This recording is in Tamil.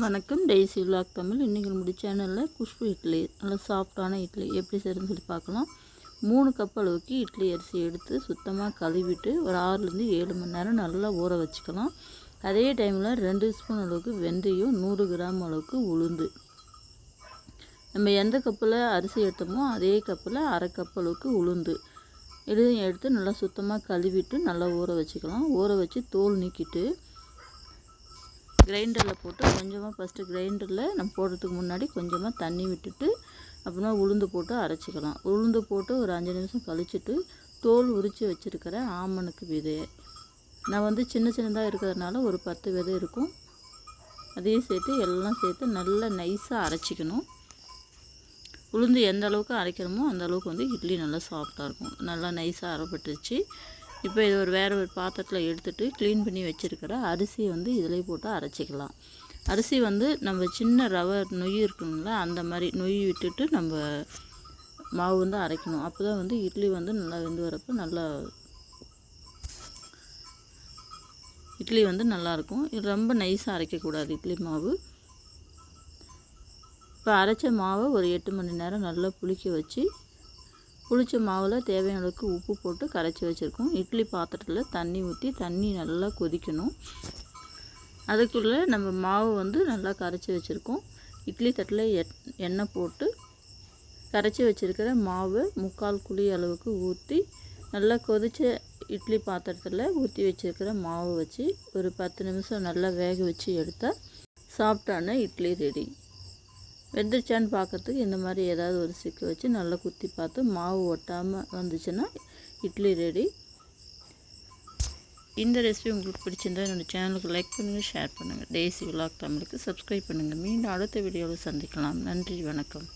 வணக்கம். Daisy vlog Tamil. இன்றைக்கி நம்முடைய சேனலில் குஷ்பு இட்லி நல்லா சாஃப்டான இட்லி எப்படி செய்யறதுன்னு சொல்லி பார்க்கலாம். மூணு கப் அளவுக்கு இட்லி அரிசி எடுத்து சுத்தமாக கழுவிட்டு ஒரு ஆறுலேருந்து ஏழு மணி நேரம் நல்லா ஊற வச்சுக்கலாம். அதே டைமில் ரெண்டு ஸ்பூன் அளவுக்கு வெந்தயம் நூறு கிராம் அளவுக்கு உளுந்து. நம்ம எந்த கப்பில் அரிசி எடுத்தோமோ அதே கப்பில் அரை கப் அளவுக்கு உளுந்து. இதையும் எடுத்து நல்லா சுத்தமாக கழுவிட்டு நல்லா ஊற வச்சுக்கலாம். ஊற வச்சு தோல் நீக்கிட்டு கிரைண்டரில் போட்டு கொஞ்சமாக ஃபஸ்ட்டு கிரைண்டரில் நம்ம போடுறதுக்கு முன்னாடி கொஞ்சமாக தண்ணி விட்டுட்டு அப்புறமா உளுந்து போட்டு அரைச்சிக்கலாம். உளுந்து போட்டு ஒரு அஞ்சு நிமிஷம் கழிச்சிட்டு தோல் உரித்து வச்சுருக்கிற ஆமனுக்கு விதை. நான் வந்து சின்ன சின்னதாக இருக்கிறதுனால ஒரு பத்து விதை இருக்கும். அதையும் சேர்த்து எல்லாம் சேர்த்து நல்லா நைஸாக அரைச்சிக்கணும். உளுந்து எந்த அளவுக்கு அரைக்கிறோமோ அந்த அளவுக்கு வந்து இட்லி நல்லா சாஃப்டாக இருக்கும். நல்லா நைஸாக அரைப்பட்டுருச்சு. இப்போ இது ஒரு வேறு ஒரு பாத்திரத்தில் எடுத்துகிட்டு க்ளீன் பண்ணி வச்சுருக்கிற அரிசியை வந்து இதிலே போட்டு அரைச்சிக்கலாம். அரிசி வந்து நம்ம சின்ன ரவை நொய் இருக்குங்களா அந்த மாதிரி நொய் விட்டுட்டு நம்ம மாவு வந்து அரைக்கணும். அப்போ தான் வந்து இட்லி வந்து நல்லா வெந்து வரப்போ நல்லா இட்லி வந்து நல்லாயிருக்கும் இது ரொம்ப நைஸாக அரைக்கக்கூடாது இட்லி மாவு. இப்போ அரைச்ச மாவை ஒரு எட்டு மணி நேரம் நல்லா புளிக்க வச்சு புளிச்ச மாவில் தேவையான அளவுக்கு உப்பு போட்டு கரைச்சி வச்சுருக்கோம். இட்லி பாத்திரத்தில் தண்ணி ஊற்றி தண்ணி நல்லா கொதிக்கணும். அதுக்குள்ளே நம்ம மாவு வந்து நல்லா கரைச்சி வச்சுருக்கோம். இட்லி தட்டில் எண்ணெய் போட்டு கரைச்சி வச்சுருக்கிற மாவு முக்கால் குழி அளவுக்கு ஊற்றி நல்லா கொதித்த இட்லி பாத்திரத்தில் ஊற்றி வச்சுருக்கிற மாவு வச்சு ஒரு பத்து நிமிஷம் நல்லா வேக வச்சு எடுத்தால் சாப்பிட்டான இட்லி ரெடி. வெந்துருச்சான்னு பார்க்கறதுக்கு இந்த மாதிரி ஏதாவது ஒரு சிக்கு வச்சு நல்லா குத்தி பார்த்து மாவு ஒட்டாமல் வந்துச்சுன்னா இட்லி ரெடி. இந்த ரெசிபி உங்களுக்கு பிடிச்சிருந்தா என்னோடய சேனலுக்கு லைக் பண்ணுங்கள் ஷேர் பண்ணுங்கள் டேசி விலாக் தமிழுக்கு சப்ஸ்கிரைப் பண்ணுங்கள் மீண்டும் அடுத்த வீடியோவில் சந்திக்கலாம். நன்றி வணக்கம்.